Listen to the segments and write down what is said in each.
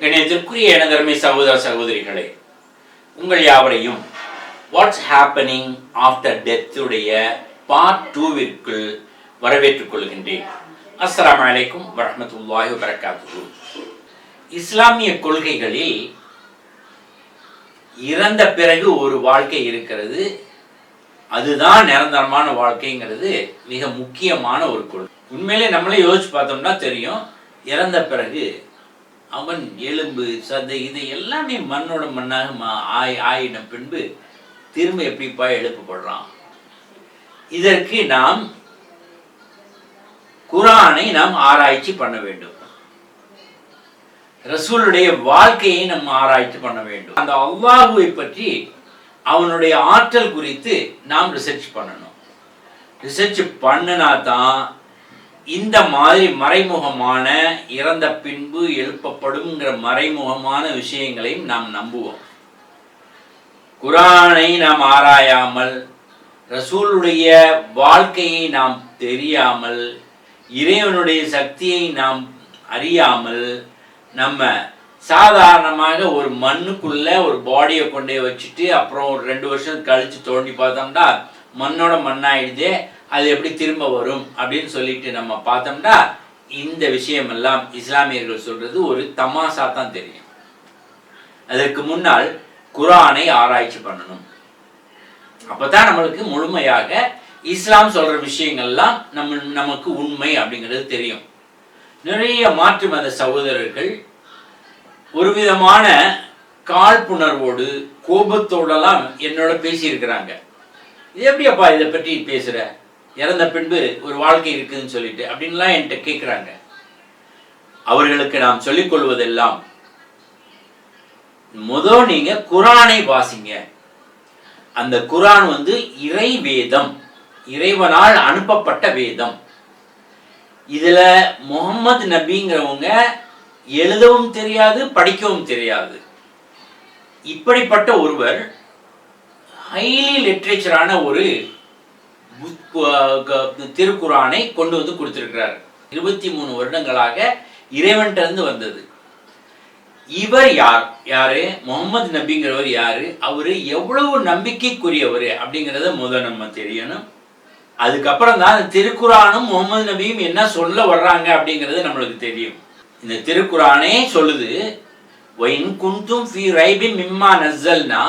கணேசத்திற்குரிய எனதருமை சகோதர சகோதரிகளே உங்கள் யாவரையும் வாட்ஸ் ஹேப்பனிங் ஆஃப்டர் டெத்துடைய பார்ட் டூவிற்குள் வரவேற்றுக் கொள்கின்றேன். அஸ்லாம் அலைக்கும் வரமத்துல்லாஹி வரகாத்து இஸ்லாமிய கொள்கைகளில் இறந்த பிறகு ஒரு வாழ்க்கை இருக்கிறது. அதுதான் நிரந்தரமான வாழ்க்கைங்கிறது மிக முக்கியமான ஒரு கொள்கை. உண்மையிலே நம்மளே யோசிச்சு பார்த்தோம்னா தெரியும். இறந்த பிறகு அவன் எலும்பு சதை இது எல்லாமே மண்ணோட மண்ணாக மா- ஆய் ஆயின பின்பு திரும்ப எப்படிப்பா எழுப்பப்படுறான்? இதற்கு நாம் குரானை நாம் ஆராய்ச்சி பண்ண வேண்டும். ரசூலுடைய வாழ்க்கையை நம்ம ஆராய்ச்சி பண்ண வேண்டும். அந்த அல்லாஹுவை பற்றி அவனுடைய ஆற்றல் குறித்து நாம் ரிசர்ச் பண்ணணும். ரிசர்ச் பண்ணினா தான் இந்த மாதிரி மறைமுகமான இறந்த பின்பு எழுப்பப்படும்ங்கிற மறைமுகமான விஷயங்களையும் நாம் நம்புவோம். குரானை நாம் ஆராயாமல் ரசூலுடைய வாழ்க்கையை நாம் தெரியாமல் இறைவனுடைய சக்தியை நாம் அறியாமல் நம்ம சாதாரணமாக ஒரு மண்ணுக்குள்ள ஒரு பாடியை கொண்டே வச்சுட்டு அப்புறம் ஒரு ரெண்டு வருஷம் கழிச்சு தோண்டி பார்த்தோம்னா மண்ணோட மண்ணாயிடுதே அது எப்படி திரும்ப வரும் அப்படின்னு சொல்லிட்டு நம்ம பார்த்தோம்னா இந்த விஷயமெல்லாம் இஸ்லாமியர்கள் சொல்றது ஒரு தமாசா தான் தெரியும். அதற்கு முன்னால் குரானை ஆராய்ச்சி பண்ணணும். அப்பதான் நம்மளுக்கு முழுமையாக இஸ்லாம் சொல்ற விஷயங்கள்லாம் நம்ம நமக்கு உண்மை அப்படிங்கிறது தெரியும். நிறைய மாற்று மத சகோதரர்கள் ஒரு விதமான காழ்ப்புணர்வோடு கோபத்தோடலாம் என்னோட பேசியிருக்கிறாங்க. இது எப்படியப்பா இதை பற்றி பேசுற? இறந்த பின்பு ஒரு வாழ்க்கை இருக்குதுன்னு சொல்லிட்டு அப்படின்லாம் என்கிட்ட கேட்குறாங்க அவர்களுக்கு நாம் சொல்லிக் கொள்வதெல்லாம் முதல் நீங்க குரானை வாசிங்க. அந்த குரான் வந்து இறை வேதம் இறைவனால் அனுப்பப்பட்ட வேதம். இதுல முகம்மது நபிங்கிறவங்க எழுதவும் தெரியாது படிக்கவும் தெரியாது. இப்படிப்பட்ட ஒருவர் ஹைலி லிட்ரேச்சரான ஒரு திருக்குறானை திருக்குரானை கொண்டு வந்து கொடுத்திருக்கிறார். இருபத்தி மூணு வருடங்களாக இறைவன்கிட்ட இருந்து வந்தது. இவர் யார்? யாரு? முகமது நபிங்கிறவர் யாரு? அவரு எவ்வளவு நம்பிக்கைக்குரியவர் அப்படிங்கிறத முதல் நம்ம தெரியணும். அதுக்கப்புறம் தான் அந்த திருக்குரானும் முகமது நபியும் என்ன சொல்ல வர்றாங்க அப்படிங்கிறது நம்மளுக்கு தெரியும். இந்த திருக்குரானே சொல்லுது வைன் குந்தும் ஃபி ரைபி மிம்மா நஸ்ஸல்னா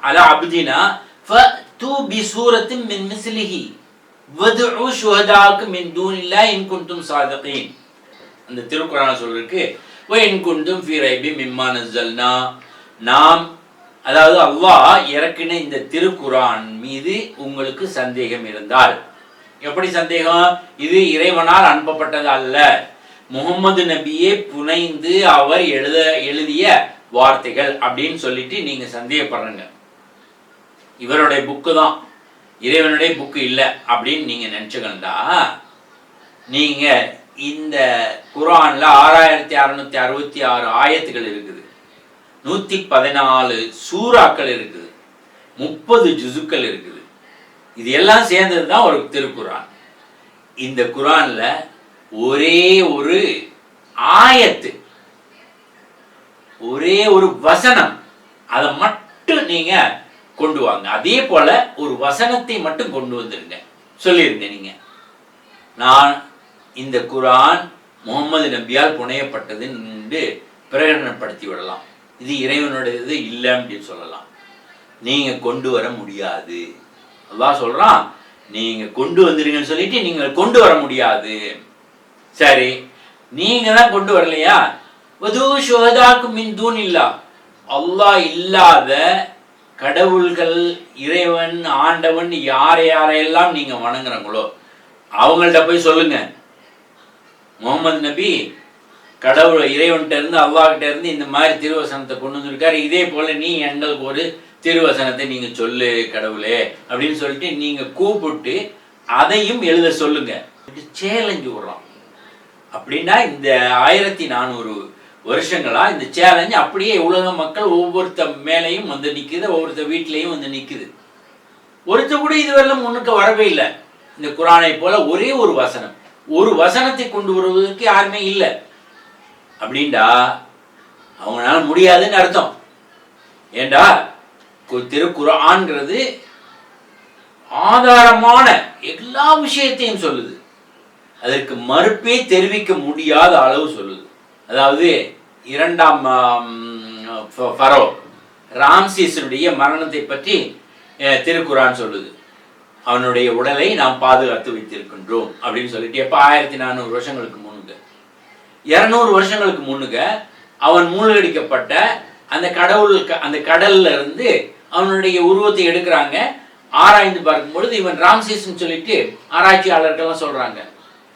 அல அப்தினா ஃப தூ பி சூரத்தின் மின் மிஸ்லிஹி வதுஉ ஷுஹதாக்கு மின் தூனில்லாஹ் இன் குந்தும் சாதிகீன் அந்த திருக்குறான சொல்லிருக்கு வைன் குந்தும் ஃபி ரைபி மிம்மா நஸ்ஸல்னா நாம் அதாவது அல்லாஹ் இறக்கின இந்த திருக்குரான் மீது உங்களுக்கு சந்தேகம் இருந்தால். எப்படி சந்தேகம்? இது இறைவனால் அனுப்பப்பட்டது அல்ல. முகமது நபியே புனைந்து அவர் எழுத எழுதிய வார்த்தைகள் அப்படின்னு சொல்லிட்டு நீங்க சந்தேகப்படுறீங்க. இவருடைய புக்கு தான். இறைவனுடைய புக்கு இல்லை அப்படின்னு நீங்க நினைச்சுக்கண்டா நீங்க இந்த குரான்ல ஆறாயிரத்தி அறுநூத்தி அறுபத்தி ஆறு ஆயத்துகள் இருக்குது. நூத்தி பதினாலு சூறாக்கள் இருக்குது. முப்பது ஜுசுக்கள் இருக்குது. இது எல்லாம் சேர்ந்தது தான் ஒரு திருக்குரான் இந்த குரான்ல ஒரே ஒரு ஆயத்து ஒரே ஒரு வசனம். அதை மட்டும் நீங்க கொண்டு வாங்க. அதே போல ஒரு வசனத்தை மட்டும் கொண்டு வந்துருங்க. சொல்லியிருங்க நீங்க. நான் இந்த குரான் முகமது நபியால் புனையப்பட்டது என்று பிரகடனப்படுத்தி விடலாம். இது இறைவனுடையது இல்லை அப்படின்னு சொல்லலாம். நீங்க கொண்டு வர முடியாது. அதான் சொல்றான் நீங்க கொண்டு வந்துருங்கன்னு சொல்லிட்டு நீங்கள் கொண்டு வர முடியாது. சரி. நீங்க தான் கொண்டு வரலையா? வது சுகதாக்கு மின் தூண் இல்லா அல்லாஹ் இல்லாத கடவுள்கள் இறைவன் ஆண்டவன் யாரை யாரையெல்லாம் நீங்க வணங்குறாங்களோ அவங்கள்ட்ட போய் சொல்லுங்க. முகமது நபி கடவுள் இறைவன்கிட்ட இருந்து அல்லாஹ்கிட்ட இருந்து இந்த மாதிரி திருவசனத்தை கொண்டு வந்திருக்காரு. இதே போல நீ எங்களுக்கு ஒரு திருவசனத்தை நீங்க சொல்லு கடவுளே அப்படின்னு சொல்லிட்டு நீங்க கூப்பிட்டு அதையும் எழுத சொல்லுங்க. சேலஞ்சு விடுறோம். அப்படின்னா இந்த ஆயிரத்தி நானூறு வருஷங்களா இந்த சேலஞ்ச் அப்படியே உலக மக்கள் ஒவ்வொருத்த மேலையும் வந்து நிற்குது ஒவ்வொருத்த வீட்லேயும் வந்து நிற்குது ஒருத்த கூட இதுவரையிலும் முன்னுக்கு வரவே இல்லை. இந்த குரானை போல ஒரே ஒரு வசனம். ஒரு வசனத்தை கொண்டு வருவதற்கு யாருமே இல்லை. அப்படின்டா அவங்களால முடியாதுன்னு அர்த்தம். ஏண்டா? கு- ஆதாரமான எல்லா விஷயத்தையும் சொல்லுது. அதற்கு மறுப்பே தெரிவிக்க முடியாத அளவு சொல்லுது. அதாவது இரண்டாம் ஃபரோ ராம்சீசனுடைய மரணத்தை பற்றி திருக்குறான் திருக்குரான் சொல்லுது. அவனுடைய உடலை நாம் பாதுகாத்து வைத்திருக்கின்றோம் அப்படின்னு சொல்லிட்டு எப்போ ஆயிரத்தி நானூறு வருஷங்களுக்கு முன்னுங்க. இரநூறு வருஷங்களுக்கு முன்னுங்க அவன் மூழ்கடிக்கப்பட்ட அந்த கடவுள் க- அந்த கடல்ல இருந்து அவனுடைய உருவத்தை எடுக்கிறாங்க. ஆராய்ந்து பார்க்கும் பொழுது இவன் ராம்சேஸ்ன்னு சொல்லிட்டு ஆராய்ச்சியாளர்கள்லாம் சொல்றாங்க.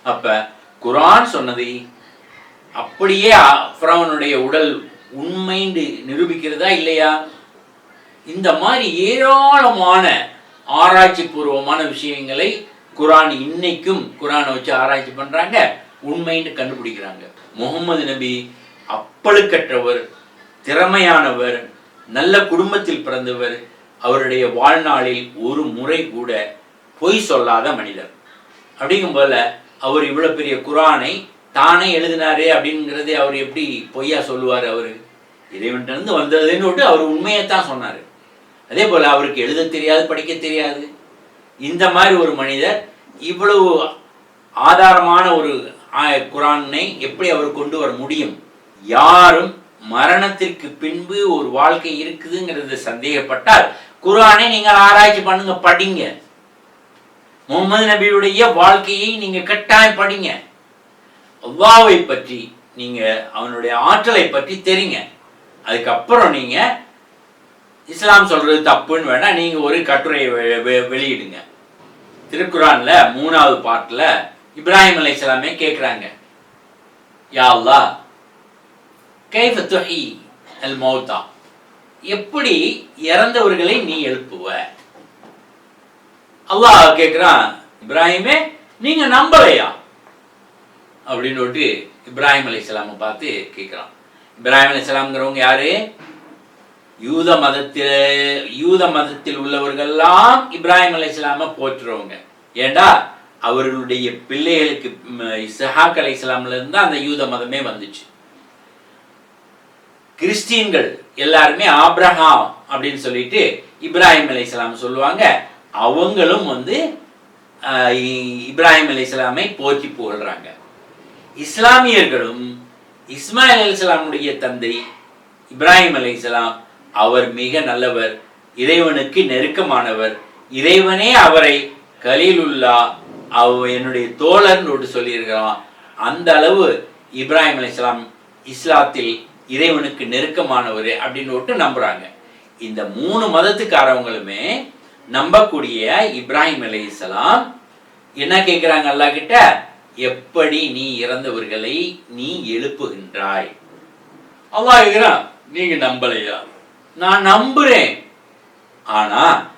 அப்ப குரான் சொன்னதை அப்படியே ஃபிரௌனுடைய உடல் உண்மைன்னு நிரூபிக்கிறதா இல்லையா? இந்த மாதிரி ஏராளமான ஆராய்ச்சி பூர்வமான விஷயங்களை குரான் இன்னைக்கும் குரானை வச்சு ஆராய்ச்சி பண்றாங்க உண்மைன்னு கண்டுபிடிக்கிறாங்க. முகமது நபி அப்பழுக்கற்றவர் திறமையானவர் நல்ல குடும்பத்தில் பிறந்தவர் அவருடைய வாழ்நாளில் ஒரு முறை கூட பொய் சொல்லாத மனிதர். அப்படிங்கும் போல அவர் இவ்வளவு பெரிய குரானை தானே எழுதினாரு அப்படிங்கிறதே அவர் எப்படி பொய்யா சொல்லுவார் அவர்? இறைவன்கிட்ட வந்ததுன்னு விட்டு அவர் உண்மையைத்தான் சொன்னார். அதே போல் அவருக்கு எழுத தெரியாது படிக்க தெரியாது. இந்த மாதிரி ஒரு மனிதர் இவ்வளவு ஆதாரமான ஒரு ஆ- குரானை எப்படி அவர் கொண்டு வர முடியும்? யாரும் மரணத்திற்கு பின்பு ஒரு வாழ்க்கை இருக்குதுங்கிறது சந்தேகப்பட்டால் குரானை நீங்கள் ஆராய்ச்சி பண்ணுங்க படிங்க. முகமது நபியுடைய வாழ்க்கையை நீங்கள் கட்டாயம் படிங்க. அவ்வாவை பற்றி நீங்க அவனுடைய ஆற்றலை பற்றி தெரிங்க. அதுக்கப்புறம் நீங்க இஸ்லாம் சொல்றது தப்புன்னு வேணா நீங்க ஒரு கட்டுரையை வெ- வெ- வெளியிடுங்க. திருக்குறான்ல மூணாவது பாட்டுல இப்ராஹிம் அலை இஸ்லாமே யா யாவ்லா கைஃப துஹி அல் மௌதா எப்படி இறந்தவர்களை நீ எழுப்புவ? அல்லாஹ் கேட்குறான் இப்ராஹிமே நீங்க நம்பலையா? அப்படின்னு விட்டு இப்ராஹிம் அலைஹிஸ்ஸலாமை பார்த்து கேட்குறான். இப்ராஹிம் அலைஹிஸ்ஸலாம்ங்கிறவங்க யாரு? யூத மதத்தில் யூத மதத்தில் உள்ளவர்கள்லாம் இப்ராஹிம் அலைஹிஸ்ஸலாமை போற்றுறவங்க. ஏண்டா? அவர்களுடைய பிள்ளைகளுக்கு இசஹாக் இஸ்ஹாக் அலைஹிஸ்ஸலாம்ல இருந்து தான் அந்த யூத மதமே வந்துச்சு. கிறிஸ்டியன்கள் எல்லாருமே ஆப்ரஹாம் அப்படின்னு சொல்லிட்டு இப்ராஹிம் அலைஹிஸ்ஸலாம் சொல்லுவாங்க. அவங்களும் வந்து இப்ராஹிம் இ- இப்ராஹிம் போற்றி புகழ்றாங்க. இஸ்லாமியர்களும் இஸ்மாயில் அலைஹிஸ்ஸலாமுடைய தந்தை இப்ராஹிம் அலைஹிஸ்ஸலாம் அவர் மிக நல்லவர் இறைவனுக்கு நெருக்கமானவர். இறைவனே அவரை கலீலுல்லா அவ என்னுடைய தோழர்னு ஒன்று சொல்லியிருக்கிறான். அந்த அளவு இப்ராஹிம் அலைஹிஸ்ஸலாம் இஸ்லாத்தில் இறைவனுக்கு நெருக்கமானவர் அப்படின்னு விட்டு நம்புறாங்க. இந்த மூணு மதத்துக்காரவங்களுமே நம்பக்கூடிய இப்ராஹிம் அலைஹிஸ்ஸலாம் என்ன கேட்குறாங்க அல்லாஹ் கிட்ட? எப்படி நீ இறந்தவர்களை நீ எழுப்புகின்றாய்? அல்லாஹ் கேட்குறான் நீங்க நம்பலையா? நான் நம்புறேன். ஆனா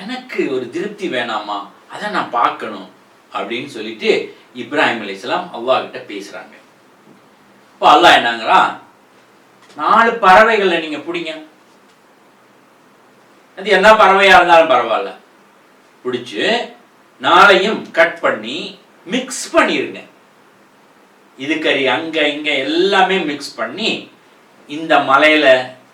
எனக்கு ஒரு திருப்தி வேணாமா? அதை நான் பார்க்கணும். அப்படின்னு சொல்லிட்டு இப்ராஹிம் அலிஸ்லாம் அல்லா கிட்ட பேசுறாங்க. இப்போ அல்லாஹ் என்னங்கிறான் நாலு பறவைகளை நீங்க பிடிங்க. அது என்ன பறவையா இருந்தாலும் பரவாயில்ல. பிடிச்சு நாளையும் கட் பண்ணி மிக்ஸ் பண்ணிருங்க. இது கறி அங்க இங்க எல்லாமே மிக்ஸ் பண்ணி இந்த மலையில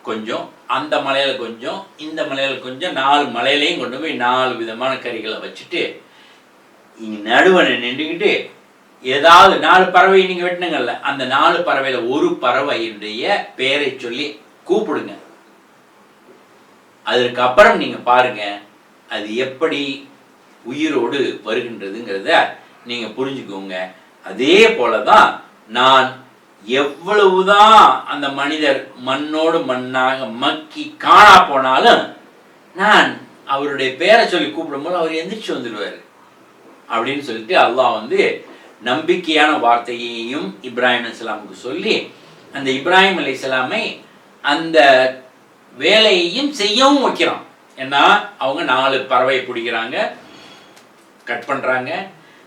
கொஞ்சம் அந்த மலையில கொஞ்சம் இந்த மலையில கொஞ்சம் நாலு மலையிலையும் கொண்டு போய் நாலு விதமான கறிகளை வச்சுட்டு இங்க நடுவனை நின்றுக்கிட்டு ஏதாவது நாலு பறவை நீங்க வெட்டினுங்கல்ல அந்த நாலு பறவையில ஒரு பறவையினுடைய பெயரை சொல்லி கூப்பிடுங்க. அதற்கப்புறம் நீங்கள் நீங்க பாருங்க அது எப்படி உயிரோடு வருகின்றதுங்கிறத நீங்க புரிஞ்சுக்கோங்க. அதே போலதான் நான் எவ்வளவுதான் அந்த மனிதர் மண்ணோடு மண்ணாக மக்கி காணா போனாலும் நான் அவருடைய பேரை சொல்லி கூப்பிடும்போது அவர் எந்திரிச்சு வந்துடுவார். அப்படின்னு சொல்லிட்டு அல்லாஹ் வந்து நம்பிக்கையான வார்த்தையையும் இப்ராஹிம் அலிஸ்லாமுக்கு சொல்லி அந்த இப்ராஹிம் அலைஹிஸ்ஸலாமை அந்த வேலையையும் செய்யவும் வைக்கிறான். ஏன்னா அவங்க நாலு பறவை பிடிக்கிறாங்க கட் பண்ணுறாங்க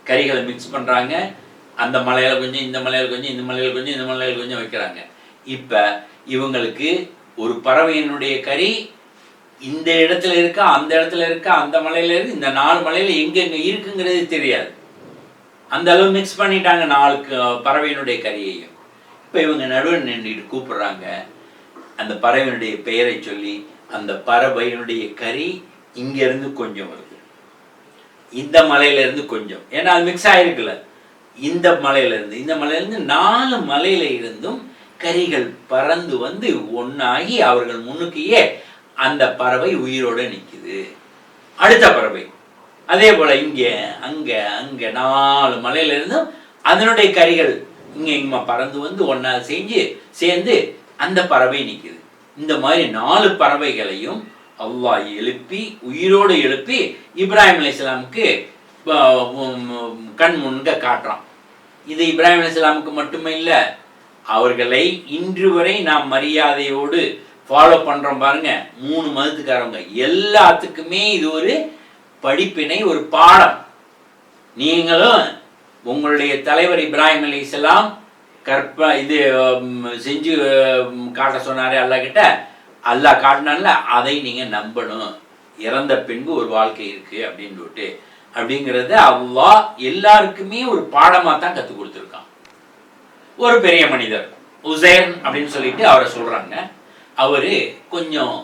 கறிகளை மிக்ஸ் பண்ணுறாங்க அந்த மலையில் கொஞ்சம் இந்த மலையில் கொஞ்சம் இந்த மலையில் கொஞ்சம் இந்த மலையில் கொஞ்சம் வைக்கிறாங்க. இப்போ இவங்களுக்கு ஒரு பறவையினுடைய கறி இந்த இடத்துல இருக்கா அந்த இடத்துல இருக்கா அந்த மலையில இருக்கு இந்த நாலு மலையில எங்கெங்கே இருக்குங்கிறது தெரியாது. அந்த அளவு மிக்ஸ் பண்ணிட்டாங்க நாலு க- பறவையினுடைய கறியையும். இப்போ இவங்க நடுவில் நின்றுட்டு கூப்பிடுறாங்க. அந்த பறவையினுடைய பெயரை சொல்லி அந்த பறவையினுடைய கறி இங்கேருந்து கொஞ்சம் வரும். இந்த மலையிலேருந்து கொஞ்சம். ஏன்னா அது மிக்ஸ் ஆகிருக்குல்ல இந்த மலையிலேருந்து இந்த மலையிலேருந்து நாலு மலையில இருந்தும் கரிகள் பறந்து வந்து ஒன்றாகி அவர்கள் முன்னுக்கையே அந்த பறவை உயிரோடு நிற்குது அடுத்த பறவை. அதே போல் இங்கே அங்கே அங்கே நாலு மலையிலிருந்தும் அதனுடைய கரிகள் இங்கே இங்கே பறந்து வந்து ஒன்றா செஞ்சு சேர்ந்து அந்த பறவை நிற்குது இந்த மாதிரி நாலு பறவைகளையும் அல்லாஹ் எழுப்பி உயிரோடு எழுப்பி இப்ராஹிம் அலி இஸ்லாமுக்கு கண் முன்க காட்டுறான். இது இப்ராஹிம் அலைஹிஸ்ஸலாமுக்கு மட்டுமே இல்லை அவர்களை இன்று வரை நாம் மரியாதையோடு ஃபாலோ பண்ணுறோம் பாருங்க மூணு மதத்துக்காரவங்க. எல்லாத்துக்குமே இது ஒரு படிப்பினை ஒரு பாடம். நீங்களும் உங்களுடைய தலைவர் இப்ராஹிம் அலைஹிஸ்ஸலாம் கற்ப இது செஞ்சு காட்ட சொன்னாரே அல்லாஹ் கிட்ட அல்லாஹ் காட்டினால அதை நீங்க நம்பணும். இறந்த பின்பு ஒரு வாழ்க்கை இருக்கு அப்படின்னு சொல்லிட்டு. அப்படிங்கிறத அவ்வா எல்லாருக்குமே ஒரு பாடமாக தான் கற்றுக் கொடுத்துருக்கான். ஒரு பெரிய மனிதர் உசேன் அப்படின்னு சொல்லிட்டு அவரை சொல்றாங்க. அவரு கொஞ்சம்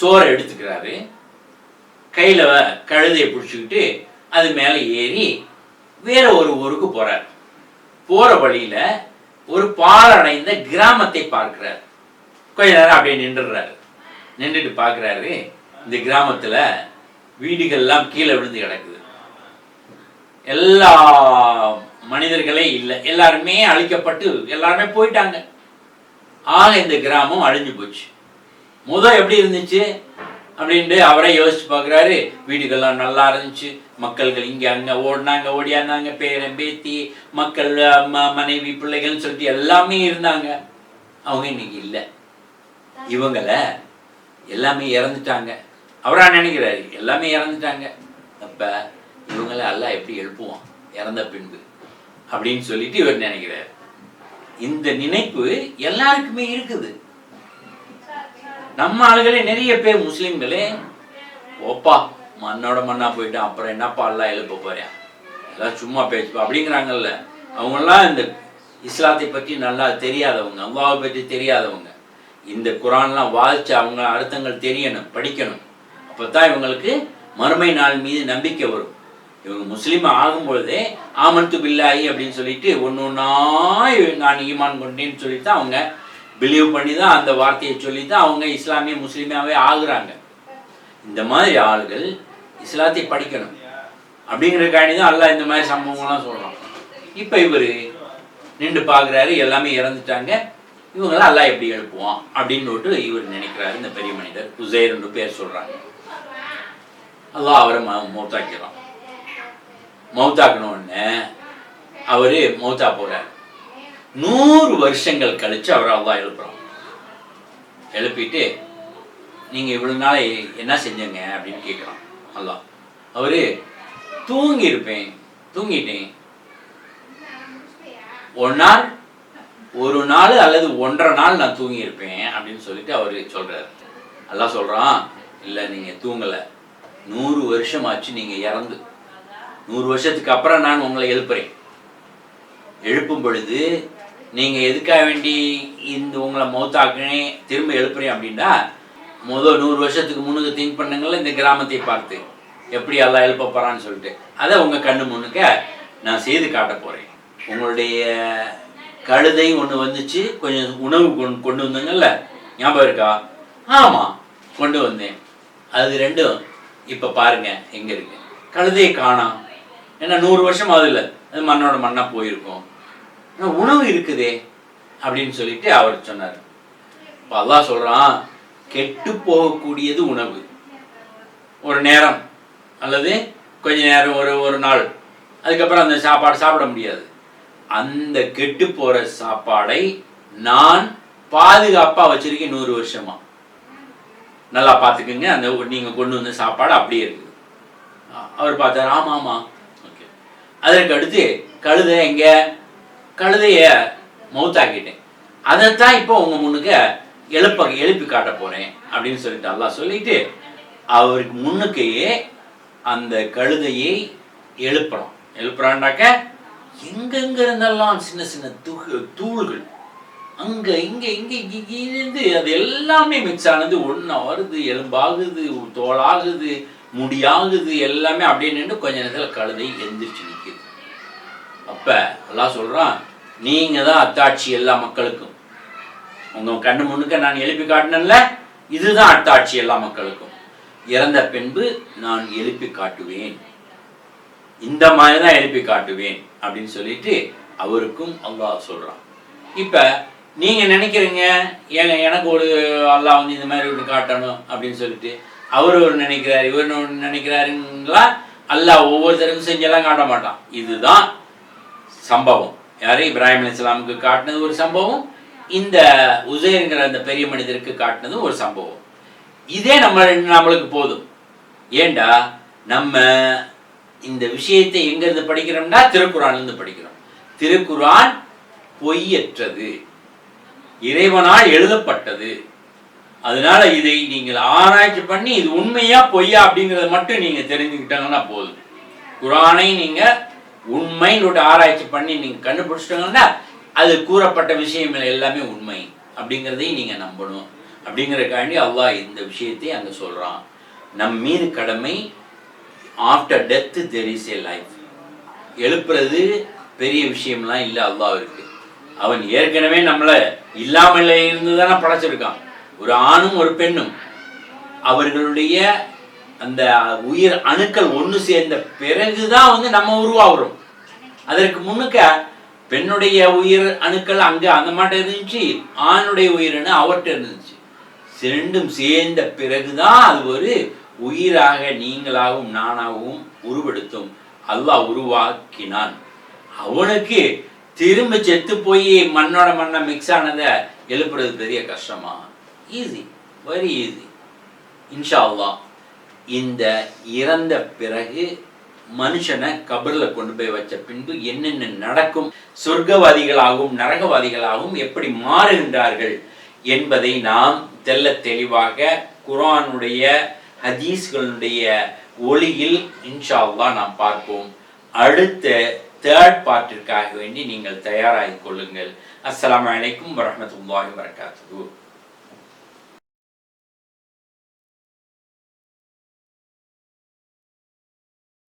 சோறை எடுத்துக்கிறாரு. கையில கழுதையை பிடிச்சிக்கிட்டு அது மேலே ஏறி வேற ஒரு ஊருக்கு போகிறார் போற வழியில ஒரு பாலடைந்த கிராமத்தை பார்க்கிறார். கொஞ்ச நேரம் அப்படியே நின்றுடுறாரு. நின்றுட்டு பார்க்குறாரு. இந்த கிராமத்தில் வீடுகள்லாம் கீழே விழுந்து கிடக்குது. எல்லா மனிதர்களே இல்லை. எல்லாருமே அழிக்கப்பட்டு எல்லாருமே போயிட்டாங்க. ஆக இந்த கிராமம் அழிஞ்சு போச்சு. முதல் எப்படி இருந்துச்சு? அப்படின்ட்டு அவரே யோசிச்சு பார்க்குறாரு. வீடுகள்லாம் நல்லா இருந்துச்சு. மக்கள்கள் இங்கே அங்கே ஓடினாங்க ஓடியாந்தாங்க. பேரன் பேத்தி மக்கள் அம்மா மனைவி பிள்ளைகள்னு சொல்லிட்டு எல்லாமே இருந்தாங்க. அவங்க இன்னைக்கு இல்லை. இவங்கள எல்லாமே இறந்துட்டாங்க. அவரா நினைக்கிறாரு? எல்லாமே இறந்துட்டாங்க. அப்ப இவங்களை எல்லாம் எப்படி எழுப்புவான்? இறந்த பின்பு. அப்படின்னு சொல்லிட்டு இவர் நினைக்கிறார். இந்த நினைப்பு எல்லாருக்குமே இருக்குது. நம்ம ஆளுகளே நிறைய பேர் முஸ்லிம்களே ஓப்பா மண்ணோட மண்ணா போயிட்டான். அப்புறம் என்னப்பா எல்லாம் எழுப்ப போறேன்? எல்லாம் சும்மா பேச்சுப்பா. அப்படிங்கிறாங்கல்ல. அவங்கெல்லாம் இந்த இஸ்லாத்தை பற்றி நல்லா தெரியாதவங்க அல்லாவை பற்றி தெரியாதவங்க. இந்த குரான்லாம் வாசிச்சு அவங்க அர்த்தங்கள் தெரியணும் படிக்கணும். அப்பதான் இவங்களுக்கு மறுமை நாள் மீது நம்பிக்கை வரும். இவங்க முஸ்லீம் ஆகும்பொழுதே ஆமன்து பில்லாயி அப்படின்னு சொல்லிட்டு ஒன்று ஒன்றா நான் ஈமான் கொண்டேன்னு சொல்லிட்டு தான் அவங்க பிலீவ் பண்ணி தான் அந்த வார்த்தையை சொல்லி தான் அவங்க இஸ்லாமிய முஸ்லீமாவே ஆகுறாங்க. இந்த மாதிரி ஆளுகள் இஸ்லாத்தை படிக்கணும். அப்படிங்கிறதுக்காண்டி தான் அல்லாஹ் இந்த மாதிரி சம்பவங்கள்லாம் சொல்கிறான் இப்போ இவர் நின்று பார்க்குறாரு எல்லாமே இறந்துட்டாங்க. இவங்களாம் எல்லாம் எப்படி எழுப்புவான் அப்படின்னு இவர் நினைக்கிறாரு. இந்த பெரிய மனிதர் உசைர்னு பேர் சொல்கிறாங்க அல்லாஹ் அவரை ம மௌத்தாக்கிறான் மௌத்தாக்கின உடனே அவரு மௌத்தா போறார். நூறு வருஷங்கள் கழிச்சு அவர் அல்லாஹ் எழுப்புறான். எழுப்பிட்டு நீங்க இவ்வளவு நாள் என்ன செஞ்சீங்க? அப்படின்னு கேட்குறான் அல்லாஹ். அவரு தூங்கி இருப்பேன் தூங்கிட்டேன். ஒரு நாள் ஒரு நாள் அல்லது ஒன்றரை நாள் நான் தூங்கி இருப்பேன் அப்படின்னு சொல்லிட்டு அவர் சொல்றாரு. நல்லா சொல்றான் இல்லை நீங்க தூங்கல. நூறு வருஷம் ஆச்சு நீங்க இறந்து. நூறு வருஷத்துக்கு அப்புறம் நான் உங்களை எழுப்புறேன். எழுப்பும் பொழுது நீங்க எதுக்காக வேண்டி இந்த உங்களை மௌத்தாக்குனே திரும்ப எழுப்புறேன் அப்படின்னா முதல் நூறு வருஷத்துக்கு முன்னுக்கு திங்க் பண்ணுங்கள்ல இந்த கிராமத்தை பார்த்து. எப்படி எல்லாம் எழுப்ப போறான்னு சொல்லிட்டு. அதை உங்க கண்ணு முன்னுக்க நான் செய்து காட்ட போறேன். உங்களுடைய கழுதை ஒன்று வந்துச்சு கொஞ்சம் உணவு கொண்டு கொண்டு வந்தாங்கல்ல ஞாபகம் இருக்கா? ஆமாம் கொண்டு வந்தேன். அது ரெண்டும் இப்போ பாருங்க எங்கே இருக்கு? கழுதையை காணோம். ஏன்னா நூறு வருஷம் ஆகுதுல்ல அது மண்ணோட மண்ணாக போயிருக்கும். ஆனால் உணவு இருக்குதே அப்படின்னு சொல்லிட்டு அவர் சொன்னார். இப்போ அல்லாஹ் சொல்கிறான் கெட்டு போகக்கூடியது உணவு. ஒரு நேரம் அல்லது கொஞ்ச நேரம் ஒரு ஒரு நாள். அதுக்கப்புறம் அந்த சாப்பாடு சாப்பிட முடியாது. அந்த கெட்டு போற சாப்பாடை நான் பாதுகாப்பா வச்சிருக்கேன் நூறு வருஷமா. நல்லா பார்த்துக்குங்க. அந்த நீங்க கொண்டு வந்த சாப்பாடு அப்படியே இருக்குது. அவர் பார்த்தார் ஆமா ஆமா ஓகே. அதற்கு அடுத்து கழுதை எங்க? கழுதைய மௌத்தாக்கிட்டேன். அதைத்தான் இப்போ உங்க முன்னுக்கு எழுப்ப எழுப்பி காட்ட போறேன் அப்படின்னு சொல்லிட்டு அல்லா சொல்லிட்டு அவருக்கு முன்னுக்கையே அந்த கழுதையை எழுப்புறான் எழுப்புறான்டாக்க எங்கெங்க இருந்தெல்லாம் சின்ன சின்ன துகு தூள்கள் அங்க இங்க இங்க இருந்து அது எல்லாமே மிக்ஸ் ஆனது. ஒன்றா வருது எலும்பாகுது தோலாகுது முடியாகுது எல்லாமே அப்படியே நின்று கொஞ்ச நேரத்தில் கழுதை எந்திரிச்சு நிற்குது அப்ப எல்லாம் சொல்றான் நீங்க தான் அத்தாட்சி எல்லா மக்களுக்கும். உங்க கண்ணு முன்னுக்க நான் எழுப்பி காட்டினேன்ல இதுதான் அத்தாட்சி எல்லா மக்களுக்கும். இறந்த பின்பு நான் எழுப்பி காட்டுவேன். இந்த மாதிரி தான் எழுப்பி காட்டுவேன் அப்படின்னு சொல்லிட்டு அவருக்கும் அல்லாஹ் சொல்கிறான் இப்போ நீங்கள் நினைக்கிறீங்க ஏங்க எனக்கு ஒரு அல்லாஹ் வந்து இந்த மாதிரி ஒன்று காட்டணும் அப்படின்னு சொல்லிட்டு அவர் ஒரு நினைக்கிறார் இவர் ஒன்று நினைக்கிறாருங்களா? அல்லாஹ் ஒவ்வொருத்தருக்கும் செஞ்செல்லாம் காட்ட மாட்டான். இதுதான் சம்பவம். யார்? இப்ராஹிம் இஸ்லாமுக்கு காட்டினது ஒரு சம்பவம் இந்த உசைருங்கிற அந்த பெரிய மனிதருக்கு காட்டினது ஒரு சம்பவம். இதே நம்ம நம்மளுக்கு போதும். ஏண்டா? நம்ம இந்த விஷயத்தை எங்கிருந்து படிக்கிறோம்னா திருக்குறான்ல இருந்து படிக்கிறோம். திருக்குரான் பொய்யற்றது. இறைவனால் எழுதப்பட்டது. அதனால இதை நீங்கள் ஆராய்ச்சி பண்ணி இது உண்மையா பொய்யா அப்படிங்கறத மட்டும் நீங்க தெரிஞ்சுக்கிட்டாங்கன்னா போதும். குரானை நீங்க உண்மைன்னு ஒரு ஆராய்ச்சி பண்ணி நீங்க கண்டுபிடிச்சிட்டாங்கன்னா அது கூறப்பட்ட விஷயம் எல்லாமே உண்மை அப்படிங்கிறதையும் நீங்க நம்பணும். அப்படிங்கறதுக்காண்டி அல்லாஹ் இந்த விஷயத்தையும் அங்க சொல்றான். நம் மீது கடமை after death there is a life எழுப்புறது பெரிய விஷயம்லாம் இல்லை அல்லாஹ் இருக்கு அவன் ஏற்கனவே நம்மளை இல்லாமல் இருந்து தானே படைச்சிருக்கான். ஒரு ஆணும் ஒரு பெண்ணும். அவர்களுடைய அந்த உயிர் அணுக்கள் ஒன்று சேர்ந்த பிறகுதான் வந்து நம்ம உருவாகிறோம். அதற்கு முன்னுக்க பெண்ணுடைய உயிர் அணுக்கள் அங்கே அந்த மாட்ட இருந்துச்சு ஆணுடைய உயிரணு அவர்கிட்ட இருந்துச்சு. ரெண்டும் சேர்ந்த பிறகுதான் அது ஒரு உயிராக நீங்களாகவும் நானாகவும் உருவெடுத்தும். அல்லாஹ் உருவாக்கினான். அவனுக்கு திரும்ப செத்து போய் மண்ணோட மண்ணை மிக்ஸ் ஆனதை எழுப்புறது பெரிய கஷ்டமா? ஈஸி வெரி ஈஸி இன்ஷா அல்லா இந்த இறந்த பிறகு மனுஷனை கபரில் கொண்டு போய் வச்ச பின்பு என்னென்ன நடக்கும்? சொர்க்கவாதிகளாகவும் நரகவாதிகளாகவும் எப்படி மாறுகின்றார்கள் என்பதை நாம் தெல்ல தெளிவாக குரானுடைய ஹதீஸ்களுடைய ஒளியில் இன்ஷா நாம் பார்ப்போம். அடுத்த தேர்ட் பார்ட்டிற்காக வேண்டி நீங்கள் தயாராகிக் கொள்ளுங்கள். அஸ்லாம் அலைக்கும் வரஹ்மத்துல்லாஹி வரகாத்து